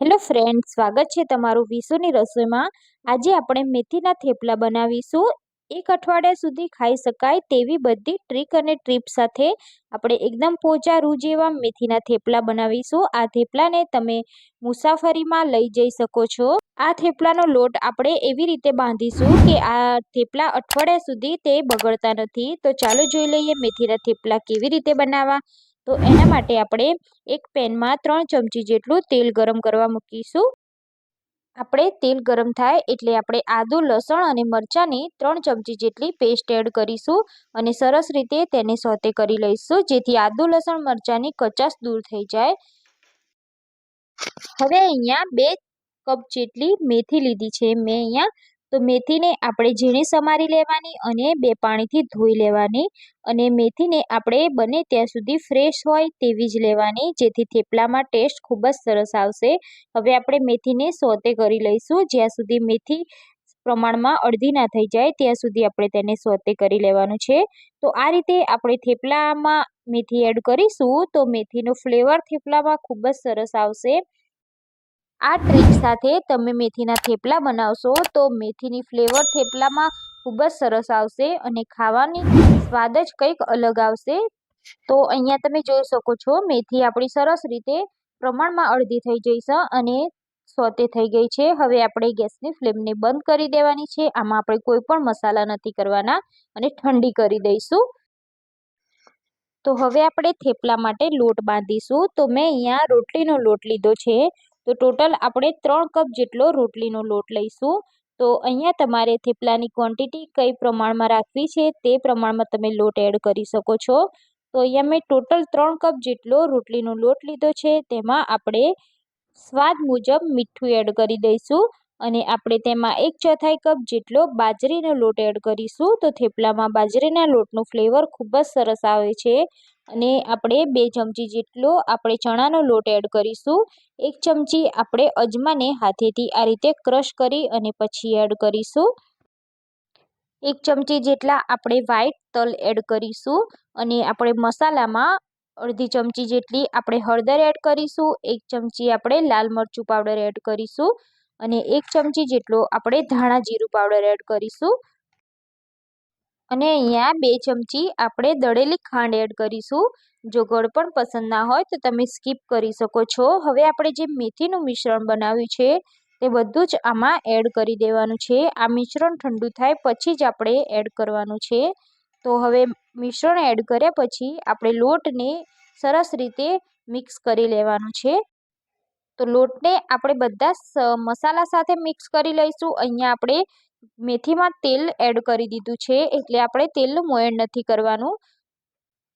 Hello friend, સ્વાગત છે તમારું વિશુની રસોઈમાં. આજે આપણે મેથીના થેપલા બનાવીશું. એક અઠવાડિયા સુધી ખાઈ શકાય તેવી બધી ટ્રીક અને ટ્રીપ સાથે આપણે એકદમ પોચા રૂ જેવા મેથીના થેપલા બનાવીશું. આ થેપલાને તમે મુસાફરીમાં લઈ જઈ શકો છો. આ થેપલાનો લોટ આપણે એવી રીતે બાંધીશું કે આ થેપલા અઠવાડિયા સુધી તે બગડતા નથી. તો ચાલો જોઈ લઈએ મેથીના થેપલા કેવી રીતે બનાવવા. તો એના માટે આપણે એક પેનમાં ત્રણ ચમચી જેટલું તેલ ગરમ કરવા મૂકીશું. આપણે તેલ ગરમ થાય એટલે આપણે આદું, લસણ અને મરચાંની ત્રણ ચમચી જેટલી પેસ્ટ એડ કરીશું અને સરસ રીતે તેને સોતે કરી લઈશું, જેથી આદું, લસણ, મરચાંની કચાશ દૂર થઈ જાય. હવે અહીંયા બે કપ જેટલી મેથી લીધી છે. મેં અહીંયા તો મેથીને આપણે ઝીણી સમારી લેવાની અને બે પાણીથી ધોઈ લેવાની અને મેથીને આપણે બને ત્યાં સુધી ફ્રેશ હોય તેવી જ લેવાની, જેથી થેપલામાં ટેસ્ટ ખૂબ જ સરસ આવશે. હવે આપણે મેથીને સોતે કરી લઈશું. જ્યાં સુધી મેથી પ્રમાણમાં અડધી ના થઈ જાય, ત્યાં સુધી આપણે તેને સોતે કરી લેવાનું છે. તો આ રીતે આપણે થેપલામાં મેથી એડ કરીશું તો મેથીનો ફ્લેવર થેપલામાં ખૂબ જ સરસ આવશે. આ ટ્રીક સાથે તમે મેથીના થેપલા બનાવશો તો મેથીની ફ્લેવર થેપલામાં ખૂબ જ સરસ આવશે અને ખાવાની સ્વાદ જ કંઈક અલગ આવશે. તો અહીંયા તમે જોઈ શકો છો, મેથી આપણી સરસ રીતે પ્રમાણમાં અડધી થઈ જઈશ અને સોતે થઈ ગઈ છે. હવે આપણે ગેસની ફ્લેમને બંધ કરી દેવાની છે. આમાં આપણે કોઈ પણ મસાલા નથી કરવાના અને ઠંડી કરી દઈશું. તો હવે આપણે થેપલા માટે લોટ બાંધીશું. તો મેં અહીંયા રોટલીનો લોટ લીધો છે. તો ટોટલ આપણે ત્રણ કપ જેટલો રોટલીનો લોટ લઈશું. તો અહીંયા તમારે થેપલાની ક્વોન્ટિટી કઈ પ્રમાણમાં રાખવી છે તે પ્રમાણમાં તમે લોટ એડ કરી શકો છો. તો અહીંયા મેં ટોટલ ત્રણ કપ જેટલો રોટલીનો લોટ લીધો છે. તેમાં આપણે સ્વાદ મુજબ મીઠું એડ કરી દઈશું અને આપણે તેમાં એક ચોથાઈ કપ જેટલો બાજરીનો લોટ એડ કરીશું. તો થેપલામાં બાજરીના લોટનું ફ્લેવર ખૂબ જ સરસ આવે છે. અને આપણે બે ચમચી જેટલો આપણે ચણાનો લોટ એડ કરીશું. એક ચમચી આપણે અજમાને હાથેથી આ રીતે ક્રશ કરી અને પછી એડ કરીશું. એક ચમચી જેટલા આપણે વ્હાઈટ તલ એડ કરીશું અને આપણે મસાલામાં અડધી ચમચી જેટલી આપણે હળદર એડ કરીશું. એક ચમચી આપણે લાલ મરચું પાવડર એડ કરીશું અને એક ચમચી જેટલો આપણે ધાણા જીરું પાવડર એડ કરીશું. અને અહીંયા બે ચમચી આપણે દળેલી ખાંડ એડ કરીશું. જો ગળ પણ પસંદ ના હોય તો તમે સ્કીપ કરી શકો છો. હવે આપણે જે મેથીનું મિશ્રણ બનાવ્યું છે, તે બધું જ આમાં એડ કરી દેવાનું છે. આ મિશ્રણ ઠંડુ થાય પછી જ આપણે એડ કરવાનું છે. તો હવે મિશ્રણ એડ કર્યા પછી આપણે લોટને સરસ રીતે મિક્સ કરી લેવાનું છે. તો લોટને આપણે બધા મસાલા સાથે મિક્સ કરી લઈશું. અહીંયા આપણે મેથીમાં તેલ એડ કરી દીધું છે, એટલે આપણે તેલનું મોયણ નથી કરવાનું.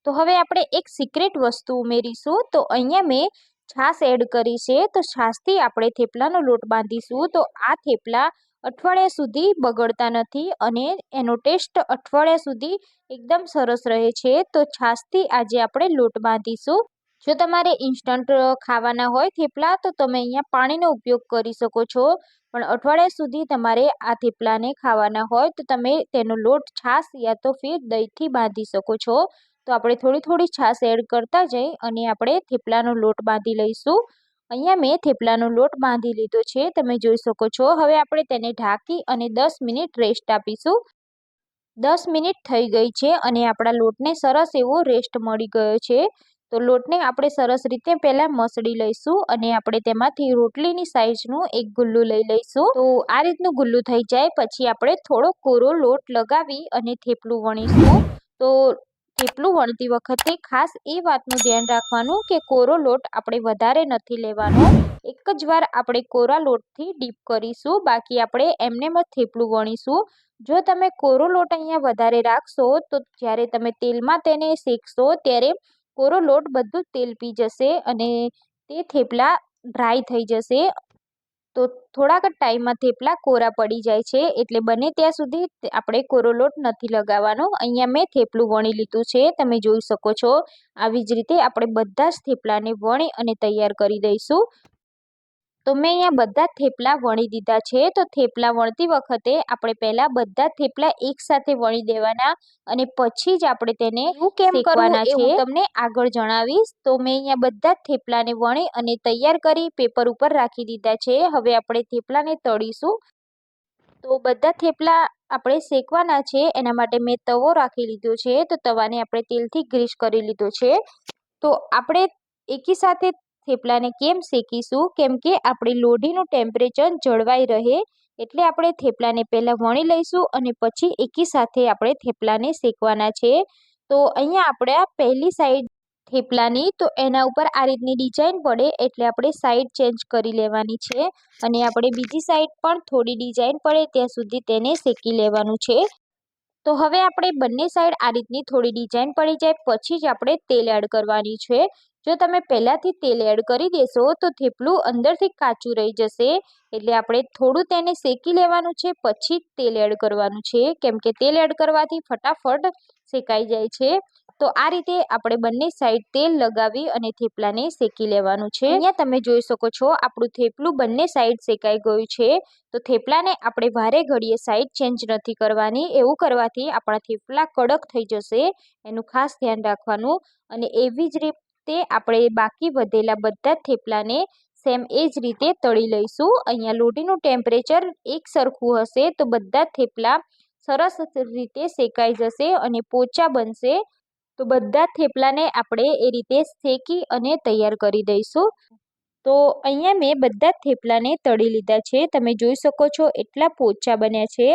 તો હવે આપણે એક સિક્રેટ વસ્તુ ઉમેરીશું. તો અહીંયા મેં છાશ એડ કરી છે. તો છાશથી આપણે થેપલાનો લોટ બાંધીશું. તો આ થેપલા અઠવાડિયા સુધી બગડતા નથી અને એનો ટેસ્ટ અઠવાડિયા સુધી એકદમ સરસ રહે છે. તો છાશથી આજે આપણે લોટ બાંધીશું. જો તમારે ઇન્સ્ટન્ટ ખાવાના હોય થેપલા, તો તમે અહીંયા પાણીનો ઉપયોગ કરી શકો છો. પણ અઠવાડિયા સુધી તમારે આ થેપલાને ખાવાના હોય, તો તમે તેનો લોટ છાશ યા તો ફીર દહીંથી બાંધી શકો છો. તો આપણે થોડી થોડી છાશ એડ કરતા જઈ અને આપણે થેપલાનો લોટ બાંધી લઈશું. અહીંયા મેં થેપલાનો લોટ બાંધી લીધો છે, તમે જોઈ શકો છો. હવે આપણે તેને ઢાંકી અને દસ મિનિટ રેસ્ટ આપીશું. દસ મિનિટ થઈ ગઈ છે અને આપણા લોટને સરસ એવો રેસ્ટ મળી ગયો છે. તો લોટને આપણે સરસ રીતે પહેલાં મસળી લઈશું અને આપણે તેમાંથી રોટલીની સાઇઝનું એક ગુલ્લું લઈ લઈશું. તો આ રીતનું ગુલ્લું થઈ જાય, પછી આપણે થોડો કોરો લોટ લગાવી અને થેપલું વણીશું. તો થેપલું વણતી વખતે ખાસ એ વાતનું ધ્યાન રાખવાનું કે કોરો લોટ આપણે વધારે નથી લેવાનો. એક જ વાર આપણે કોરા લોટથી ડીપ કરીશું, બાકી આપણે એમને જ થેપલું વણીશું. જો તમે કોરો લોટ અહીંયા વધારે રાખશો, તો જ્યારે તમે તેલમાં તેને શેકશો, ત્યારે કોરો લોટ બધું તેલ પી જશે અને તે થેપલા ડ્રાય થઈ જશે. તો થોડાક ટાઈમમાં થેપલા કોરા પડી જાય છે, એટલે બને ત્યાં સુધી આપણે કોરો લોટ નથી લગાવવાનો. અહીંયા મેં થેપલું વણી લીધું છે, તમે જોઈ શકો છો. આવી જ રીતે આપણે બધા જ થેપલાને વણી અને તૈયાર કરી દઈશું. તો મેં અહીંયા બધા થેપલા વણી દીધા છે. તો થેપલા વણતી વખતે આપણે પહેલાં બધા થેપલા એકસાથે વણી દેવાના અને પછી જ આપણે તેને કેમ કરવાના છે. હું તમને આગળ જણાવીશ. તો મેં અહીંયા બધા થેપલાને વણી અને તૈયાર કરી પેપર ઉપર રાખી દીધા છે. હવે આપણે થેપલાને તળીશું. તો બધા થેપલા આપણે શેકવાના છે. એના માટે મેં તવો રાખી લીધો છે. તો તવાને આપણે તેલથી ગ્રીસ કરી લીધો છે. તો આપણે એકી સાથે થેપલાને કેમ શેકીશું? કેમ કે આપણે લોઢીનું ટેમ્પરેચર જળવાઈ રહે એટલે આપણે થેપલાને પહેલાં વણી લઈશું અને પછી એકી સાથે આપણે થેપલાને શેકવાના છે. તો અહીંયા આપણે પહેલી સાઈડ થેપલાની, તો એના ઉપર આ રીતની ડિઝાઇન પડે એટલે આપણે સાઈડ ચેન્જ કરી લેવાની છે અને આપણે બીજી સાઈડ પણ થોડી ડિઝાઇન પડે ત્યાં સુધી તેને શેકી લેવાનું છે. તો હવે આપણે બંને સાઈડ આ રીતની થોડી ડિઝાઇન પડી જાય, પછી જ આપણે તેલ એડ કરવાની છે. જો તમે પહેલાંથી તેલ એડ કરી દેશો, તો થેપલું અંદરથી કાચું રહી જશે. એટલે આપણે થોડું તેને શેકી લેવાનું છે, પછી તેલ એડ કરવાનું છે. કેમ કે તેલ એડ કરવાથી ફટાફટ શેકાઈ જાય છે. તો આ રીતે આપણે બંને સાઈડ તેલ લગાવી અને થેપલાને શેકી લેવાનું છે. અહીંયા તમે જોઈ શકો છો, આપણું થેપલું બંને સાઈડ શેકાઈ ગયું છે. તો થેપલાને આપણે વારે ઘડીએ સાઈડ ચેન્જ નથી કરવાની. એવું કરવાથી આપણા થેપલા કડક થઈ જશે. એનું ખાસ ધ્યાન રાખવાનું. અને એવી જ રીતે તે આપણે બાકી વધેલા બધા થેપલાને સેમ એ જ રીતે તળી લઈશું. અહીંયા લોટીનું ટેમ્પરેચર એક સરખું હશે તો બધા થેપલા સરસ રીતે શેકાઈ જશે અને પોચા બનશે. તો બધા થેપલાને આપણે એ રીતે શેકી અને તૈયાર કરી દઈશું. તો અહીંયા મેં બધા થેપલાને તળી લીધા છે. તમે જોઈ શકો છો, એટલા પોચા બન્યા છે.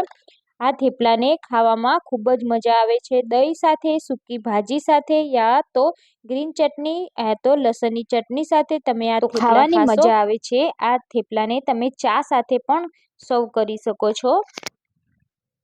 આ થેપલાને ખાવામાં ખૂબ જ મજા આવે છે. દહીં સાથે સૂકી ભાજી સાથે યા તો ગ્રીન ચટણી યા તો લસણની ચટણી સાથે તમે આ ખાવાની મજા આવે છે. આ થેપલાને તમે ચા સાથે પણ સર્વ કરી શકો છો.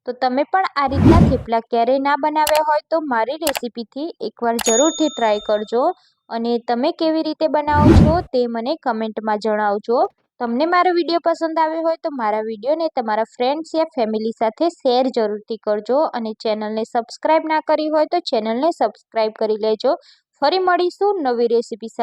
તો તમે પણ આ રીતના થેપલા ક્યારેય ના બનાવ્યા હોય તો મારી રેસીપીથી એકવાર જરૂરથી ટ્રાય કરજો. અને તમે કેવી રીતે બનાવો છો તે મને કમેન્ટમાં જણાવજો. તમને મારો વીડિયો પસંદ આવ્યો હોય તો મારા વિડીયોને તમારા ફ્રેન્ડ્સ યા ફેમિલી સાથે શેર જરૂરથી કરજો અને ચેનલને સબસ્ક્રાઈબ ના કરી હોય તો ચેનલને સબસ્ક્રાઈબ કરી લેજો. ફરી મળીશું નવી રેસીપી સાથે.